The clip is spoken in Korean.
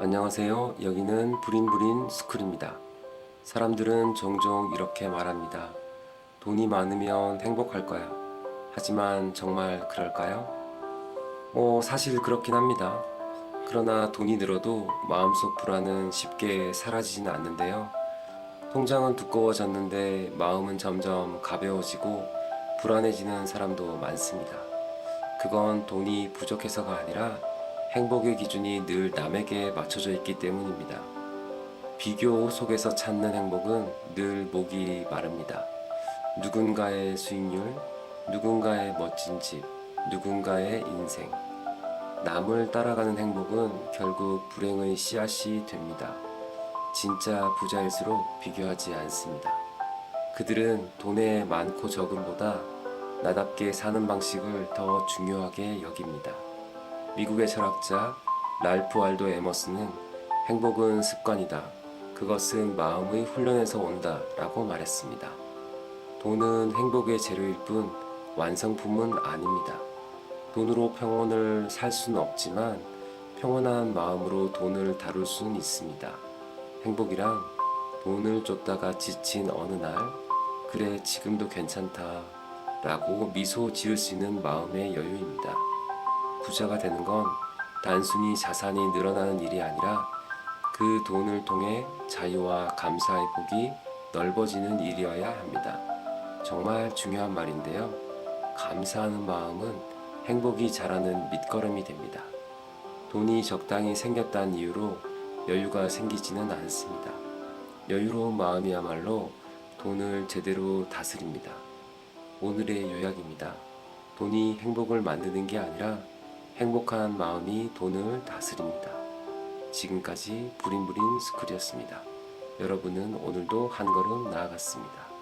안녕하세요. 여기는 부린부린 스쿨입니다. 사람들은 종종 이렇게 말합니다. 돈이 많으면 행복할 거야. 하지만 정말 그럴까요? 뭐, 사실 그렇긴 합니다. 그러나 돈이 늘어도 마음속 불안은 쉽게 사라지진 않는데요. 통장은 두꺼워졌는데 마음은 점점 가벼워지고 불안해지는 사람도 많습니다. 그건 돈이 부족해서가 아니라 행복의 기준이 늘 남에게 맞춰져 있기 때문입니다. 비교 속에서 찾는 행복은 늘 목이 마릅니다. 누군가의 수익률, 누군가의 멋진 집, 누군가의 인생. 남을 따라가는 행복은 결국 불행의 씨앗이 됩니다. 진짜 부자일수록 비교하지 않습니다. 그들은 돈의 많고 적음보다 나답게 사는 방식을 더 중요하게 여깁니다. 미국의 철학자 랄프 알도 에머스는 행복은 습관이다. 그것은 마음의 훈련에서 온다. 라고 말했습니다. 돈은 행복의 재료일 뿐 완성품은 아닙니다. 돈으로 평온을 살 수는 없지만 평온한 마음으로 돈을 다룰 수는 있습니다. 행복이란 돈을 쫓다가 지친 어느 날, 그래, 지금도 괜찮다. 라고 미소 지을 수 있는 마음의 여유입니다. 부자가 되는 건 단순히 자산이 늘어나는 일이 아니라 그 돈을 통해 자유와 감사의 폭이 넓어지는 일이어야 합니다. 정말 중요한 말인데요. 감사하는 마음은 행복이 자라는 밑거름이 됩니다. 돈이 적당히 생겼다는 이유로 여유가 생기지는 않습니다. 여유로운 마음이야말로 돈을 제대로 다스립니다. 오늘의 요약입니다. 돈이 행복을 만드는 게 아니라 행복한 마음이 돈을 다스립니다. 지금까지 부린부린 스쿨이었습니다. 여러분은 오늘도 한 걸음 나아갔습니다.